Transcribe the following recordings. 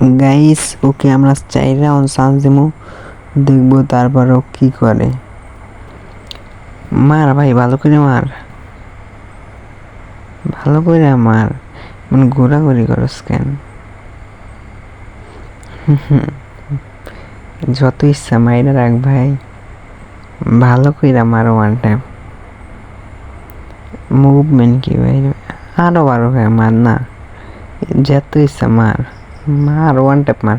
Guys okay আমরা চাইরা on chance দিমু। দেখব তারপর ও কি করে। মার ভাই, ভালো করে মার। ভালো করে মার। মানে ঘোরাঘুরি করস কেন? যত ইচ্ছা মাইরা রাখ ভাই। ভালো কইরা মারো ওয়ান টাইম মুভমেন্ট কি ভাই? আরও বারো ভাই, মার না। যত ইচ্ছা মার। মার ওয়ান ট্যাপ মার।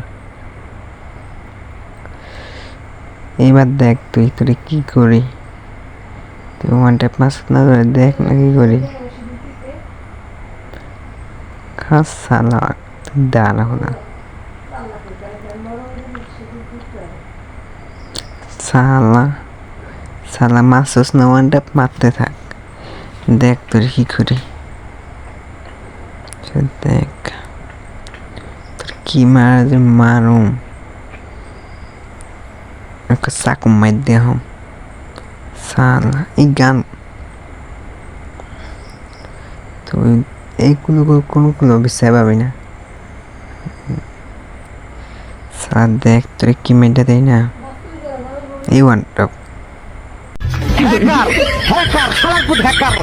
এবার দেখ তুই, তোর কি করি? তুই ওয়ান ট্যাপ মাস না ধরে দেখ না কি করি? খাস সালা দাঁড়া হলো সালা সালা মাসুস না ওয়ান ট্যাপ মারতে থাক। দেখ তোর কি করি। দেখ। কি মারা মারুম একটা চাকু মার দেহ সালা এই গান তুই এইগুলো কোনো কোনো বিষয় পাবি না সালা দেখ তোর কি মেয়েটা দেয় না এই ওয়ান টপ হ্যাকার হ্যাকার